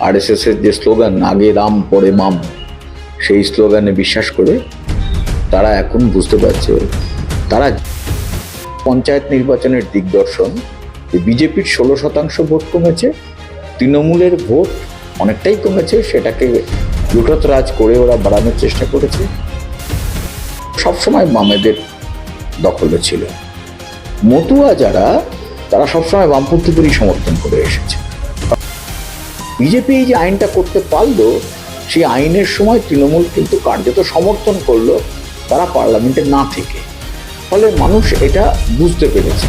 RSS এর যে slogan, আগে রাম, পরে মাম, সেই স্লোগানে বিশ্বাস করে তারা এখন বুঝতে পারছে, তারা পঞ্চায়েত নির্বাচনের দিগদর্শন বিজেপির ষোলো শতাংশ ভোট কমেছে, তৃণমূলের ভোট অনেকটাই কমেছে, সেটাকে লুঠত রাজ করে ওরা বাড়ানোর চেষ্টা করেছে। সবসময় বামেদের দখলে ছিল। মতুয়া যারা, তারা সবসময় বামপন্থীদেরই সমর্থন করে এসেছে। বিজেপি এই যে আইনটা করতে পারল, সেই আইনের সময় তৃণমূল কিন্তু কার্যত সমর্থন করল তারা পার্লামেন্টে না থেকে। ফলে মানুষ এটা বুঝতে পেরেছে।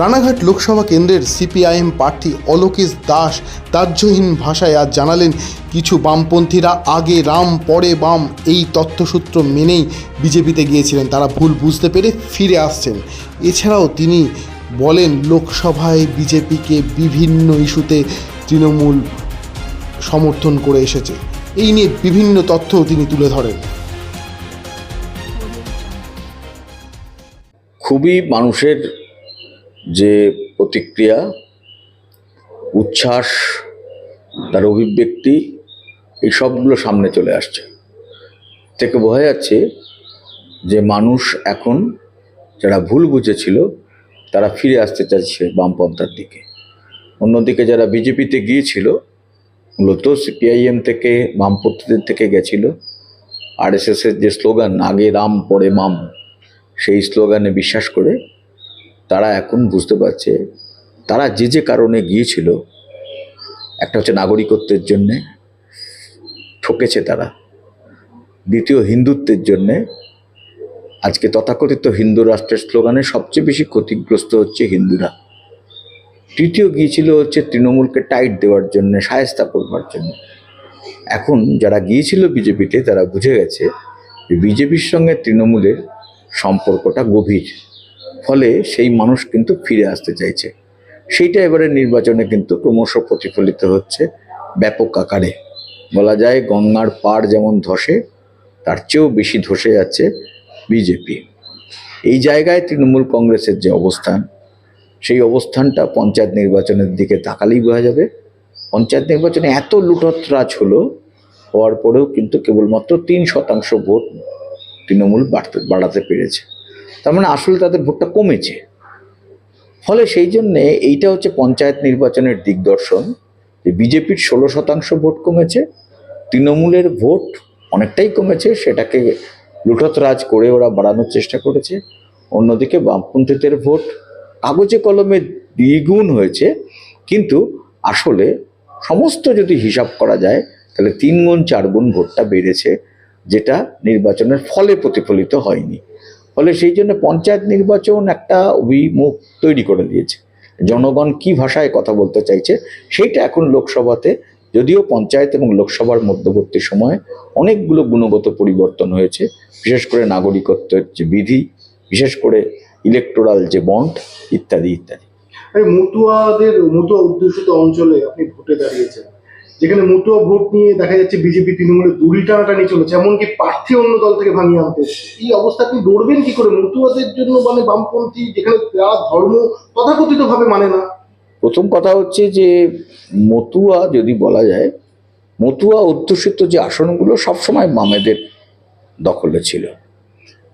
রানাঘাট লোকসভা কেন্দ্রের সিপিআইএম প্রার্থী অলোকেশ দাস দাহ্যহীন ভাষায় আজ জানালেন, কিছু বামপন্থীরা আগে রাম, পরে বাম এই তথ্যসূত্র মেনেই বিজেপিতে গিয়েছিলেন। তারা ভুল বুঝতে পেরে ফিরে আসছেন। এছাড়াও তিনি বলেন, লোকসভায় বিজেপিকে বিভিন্ন ইস্যুতে তৃণমূল সমর্থন করে এসেছে। এই নিয়ে বিভিন্ন তথ্যও তিনি তুলে ধরেন। খুবই মানুষের যে প্রতিক্রিয়া, উচ্ছ্বাস, তার অভিব্যক্তি, এই সবগুলো সামনে চলে আসছে। থেকে বোঝা যাচ্ছে যে মানুষ এখন যারা ভুল বুঝেছিল, তারা ফিরে আসতে চাইছে বামপন্থার দিকে। অন্যদিকে যারা বিজেপিতে গিয়েছিল, মূলত সিপিআইএম থেকে, বামপন্থীদের থেকে গেছিল। আরএসএসের যে স্লোগান, আগে রাম, পরে মাম, সেই স্লোগানে বিশ্বাস করে তারা এখন বুঝতে পারছে, তারা যে যে কারণে গিয়েছিল, একটা হচ্ছে নাগরিকত্বের জন্যে ঠকেছে তারা। দ্বিতীয়, হিন্দুত্বের জন্যে। আজকে তথাকথিত হিন্দু রাষ্ট্রের স্লোগানে সবচেয়ে বেশি ক্ষতিগ্রস্ত হচ্ছে হিন্দুরা। তৃতীয় গিয়েছিল হচ্ছে তৃণমূলকে টাইট দেওয়ার জন্য, সায়স্তা করবার জন্য। এখন যারা গিয়েছিল বিজেপিতে, তারা বুঝে গেছে বিজেপির সঙ্গে তৃণমূলের সম্পর্কটা গভীর। ফলে সেই মানুষ কিন্তু ফিরে আসতে চাইছে। সেইটা এবারে নির্বাচনে কিন্তু ক্রমশ প্রতিফলিত হচ্ছে ব্যাপক আকারে। বলা যায় গঙ্গার পাড় যেমন ধসে, তার চেয়েও বেশি ধসে যাচ্ছে বিজেপি। এই জায়গায় তৃণমূল কংগ্রেসের যে অবস্থান, সেই অবস্থানটা পঞ্চায়েত নির্বাচনের দিকে তাকালেই বোঝা যাবে। পঞ্চায়েত নির্বাচনে এত লুটতরাজ হলো, হওয়ার পরেও কিন্তু কেবলমাত্র তিন শতাংশ ভোট তৃণমূল বাড়তে, বাড়াতে পেরেছে। তার মানে আসলে তাদের ভোটটা কমেছে। ফলে সেই জন্যে এইটা হচ্ছে পঞ্চায়েত নির্বাচনের দিগদর্শন যে বিজেপির ষোলো শতাংশ ভোট কমেছে, তৃণমূলের ভোট অনেকটাই কমেছে, সেটাকে লুঠতরাজ করে ওরা বাড়ানোর চেষ্টা করেছে। অন্যদিকে বামপন্থীদের ভোট কাগজে কলমে দ্বিগুণ হয়েছে, কিন্তু আসলে সমস্ত যদি হিসাব করা যায়, তাহলে তিন গুণ, চার গুণ ভোটটা বেড়েছে, যেটা নির্বাচনের ফলে প্রতিফলিত হয়নি। ফলে সেই জন্য পঞ্চায়েত নির্বাচন একটা অভিমুখ তৈরি করে দিয়েছে। জনগণ কি ভাষায় কথা বলতে চাইছে, সেইটা এখন লোকসভাতে, যদিও পঞ্চায়েত এবং লোকসভার মধ্যবর্তী সময়ে অনেকগুলো গুণগত পরিবর্তন হয়েছে, বিশেষ করে নাগরিকত্বের যে বিধি, বিশেষ করে ইলেকটোরাল যে বন্ড ইত্যাদি ইত্যাদি। মতুয়াদের, মতুয়া অধ্যুষিত অঞ্চলে আপনি ভোটে দাঁড়িয়েছেন। যেখানে মতুয়া ভোট নিয়ে দেখা যাচ্ছে বিজেপি তৃণমূলের দড়ি টানাটানি চলেছে, এমনকি প্রার্থী অন্য দল থেকে ভাঙিয়ে আনতে এই অবস্থা আপনি লড়বেন কি করে? মতুয়াদের জন্য মানে বামপন্থী যেখানে তারা ধর্ম তথাকথিত ভাবে মানে না। প্রথম কথা হচ্ছে যে মতুয়া যদি বলা যায়, মতুয়া অধ্যুষিত যে আসনগুলো সবসময় বামেদের দখলে ছিল।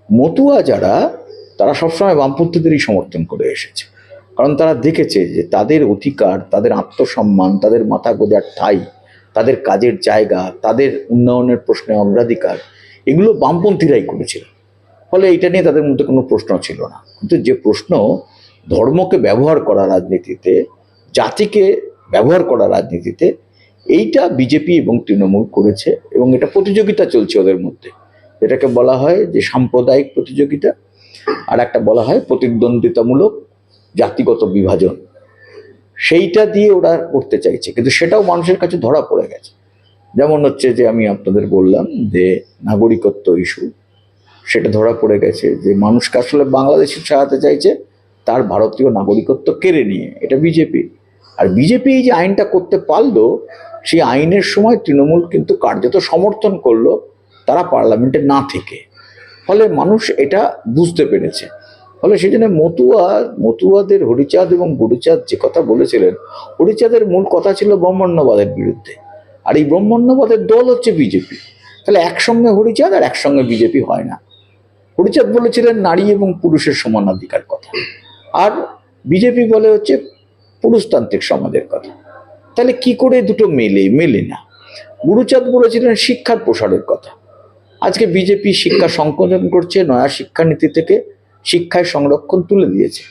মতুয়া যারা, তারা সবসময় বামপন্থীদেরই সমর্থন করে এসেছে। কারণ তারা দেখেছে যে তাদের অধিকার, তাদের আত্মসম্মান, তাদের মাথা গোজার ঠাই, তাদের কাজের জায়গা, তাদের উন্নয়নের প্রশ্নে অগ্রাধিকার, এগুলো বামপন্থীরাই করেছিল। ফলে এটা নিয়ে তাদের মধ্যে কোনো প্রশ্ন ছিল না। কিন্তু যে প্রশ্ন ধর্মকে ব্যবহার করা রাজনীতিতে, জাতিকে ব্যবহার করা রাজনীতিতে, এইটা বিজেপি এবং তৃণমূল করেছে এবং এটা প্রতিযোগিতা চলছে ওদের মধ্যে। এটাকে বলা হয় যে সাম্প্রদায়িক প্রতিযোগিতা, আর একটা বলা হয় প্রতিদ্বন্দ্বিতামূলক জাতিগত বিভাজন। সেইটা দিয়ে ওরা করতে চাইছে। কিন্তু সেটাও মানুষের কাছে ধরা পড়ে গেছে। যেমন হচ্ছে যে আমি আপনাদের বললাম যে নাগরিকত্ব ইস্যু সেটা ধরা পড়ে গেছে যে মানুষকে আসলে বাংলাদেশে ছাড়াতে চাইছে, তার ভারতীয় নাগরিকত্ব কেড়ে নিয়ে। এটা বিজেপি। আর বিজেপি এই যে আইনটা করতে পারল, সেই আইনের সময় তৃণমূল কিন্তু কার্যত সমর্থন করল, তারা পার্লামেন্টে না থেকে। ফলে মানুষ এটা বুঝতে পেরেছে। ফলে সেই মতুয়া, মতুয়াদের হরিচাঁদ এবং গুরুচাঁদ যে কথা বলেছিলেন, হরিচাঁদের মূল কথা ছিল ব্রহ্মণ্যবাদের বিরুদ্ধে। আর এই ব্রহ্মণ্যবাদের দল হচ্ছে বিজেপি। তাহলে একসঙ্গে হরিচাঁদ আর একসঙ্গে বিজেপি হয় না। হরিচাঁদ বলেছিলেন নারী এবং পুরুষের সমানাধিকার কথা। আর বিজেপি বলে হচ্ছে পুরুষতান্ত্রিক সমাজের কথা। তাহলে কি করে দুটো মেলে মেলে না? গুরুচাঁদ বলেছিলেন শিক্ষার প্রসারের কথা। আজকে বিজেপি শিক্ষা সংকোচন করছে, নয়া শিক্ষানীতি থেকে শিক্ষায় সংরক্ষণ তুলে দিয়েছে।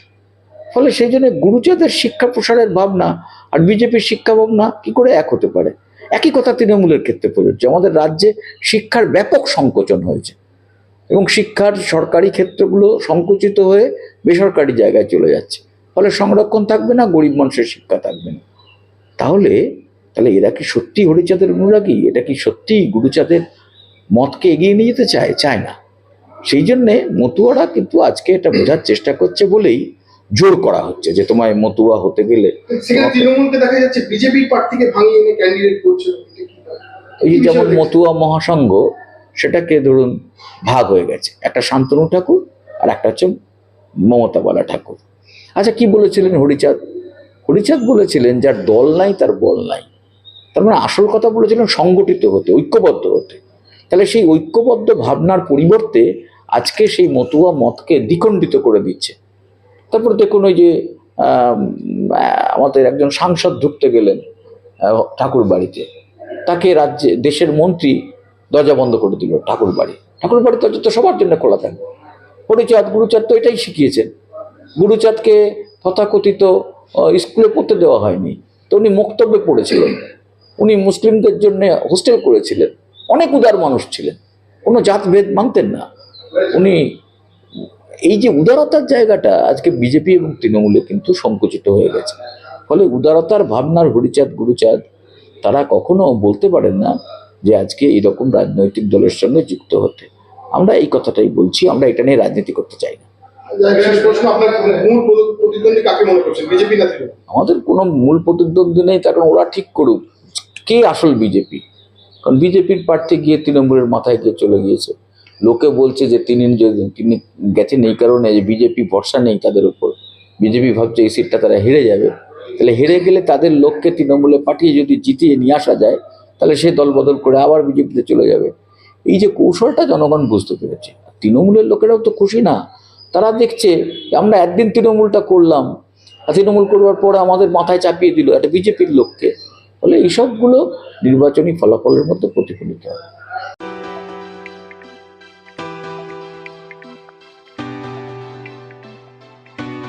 ফলে সেই জন্য গুরুচাঁদের শিক্ষা প্রসারের ভাবনা আর বিজেপির শিক্ষা ভাবনা কি করে এক হতে পারে? একই কথা তৃণমূলের ক্ষেত্রে প্রযোজ্য। আমাদের রাজ্যে শিক্ষার ব্যাপক সংকোচন হয়েছে এবং শিক্ষার সরকারি ক্ষেত্রগুলো সংকুচিত হয়ে বেসরকারি জায়গায় চলে যাচ্ছে। ফলে সংরক্ষণ থাকবে না, গরিব মানুষের শিক্ষা থাকবে না। তাহলে তাহলে এরা কি সত্যি হরিচাঁদের অনুরাগী? এটা কি সত্যি গুরুচাঁদের মতকে এগিয়ে নিয়ে যেতে চায়? চায় না। সেই জন্যে মতুয়ারা কিন্তু আজকে এটা বোঝার চেষ্টা করছে বলেই জোর করা হচ্ছে যে তোমায় মতুয়া হতে গেলে সেখানে তৃণমূলকে দেখা যাচ্ছে বিজেপির প্রার্থীকে ভাঙিয়ে এনে ক্যান্ডিডেট করছে। এটা কি? এই যেমন মতুয়া মহাসংঘ সেটাকে ধরুন ভাগ হয়ে গেছে। একটা শান্তনু ঠাকুর আর একটা হচ্ছে মমতা বালা ঠাকুর। আচ্ছা কি বলেছিলেন হরিচাঁদ? হরিচাঁদ বলেছিলেন যার দল নাই তার বল নাই। তার মানে আসল কথা বলেছিলেন সংগঠিত হতে ঐক্যবদ্ধ হতে। তাহলে সেই ঐক্যবদ্ধ ভাবনার পরিবর্তে আজকে সেই মতুয়া মতকে দ্বিখণ্ডিত করে দিচ্ছে। তারপর দেখুন ওই যে আমাদের একজন সাংসদ ঢুকতে গেলেন ঠাকুর বাড়িতে। তাকে রাজ্যে, দেশের মন্ত্রী দরজা বন্ধ করে দিল ঠাকুর বাড়ি। ঠাকুর বাড়ির দরজা তো সবার জন্য খোলা থাকবে হরিচাঁদ গুরুচাঁদ তো এটাই শিখিয়েছেন। গুরুচাঁদকে তথাকথিত স্কুলে পড়তে দেওয়া হয়নি। তো উনি বক্তব্যে পড়েছিলেন। উনি মুসলিমদের জন্য হোস্টেল করেছিলেন। অনেক উদার মানুষ ছিলেন। কোনো জাতভেদ মানতেন না। উনি এই যে উদারতার জায়গাটা আজকে বিজেপি এবং তৃণমূলে কিন্তু সংকুচিত হয়ে গেছে। ফলে উদারতার ভাবনার হরিচাঁদ গুরুচাঁদ তারা কখনো বলতে পারেন না যে আজকে এরকম রাজনৈতিক দলের সঙ্গে যুক্ত হতে। আমরা এই কথাটাই বলছি আমরা এটা নিয়ে রাজনীতি করতে চাই না। তৃণমূল? আমাদের কোনো মূল প্রতিদ্বন্দ্বী নেই তার কারণ ওরা ঠিক করুক। কে আসল বিজেপি? কারণ বিজেপির প্রার্থী গিয়ে তৃণমূলের মাথায় গিয়ে চলে গিয়েছে। লোকে বলছে যে তিনি যদি তিনি গেছেন এই কারণে যে বিজেপি ভরসা নেই তাদের উপর। বিজেপি ভাবছে এই সিটটা তারা হেরে যাবে। তাহলে হেরে গেলে তাদের লোককে তৃণমূলে পাঠিয়ে যদি জিতিয়ে নিয়ে আসা যায়, তাহলে সে দল বদল করে আবার বিজেপিতে চলে যাবে। এই যে কৌশলটা জনগণ বুঝতে পেরেছে। তৃণমূলের লোকেরাও তো খুশি না। তারা দেখছে আমরা একদিন তৃণমূলটা করলাম, আর তৃণমূল করবার পর আমাদের মাথায় চাপিয়ে দিল একটা বিজেপির লোককে। ফলে এইসবগুলো নির্বাচনী ফলাফলের মধ্যে প্রতিফলিত হয়।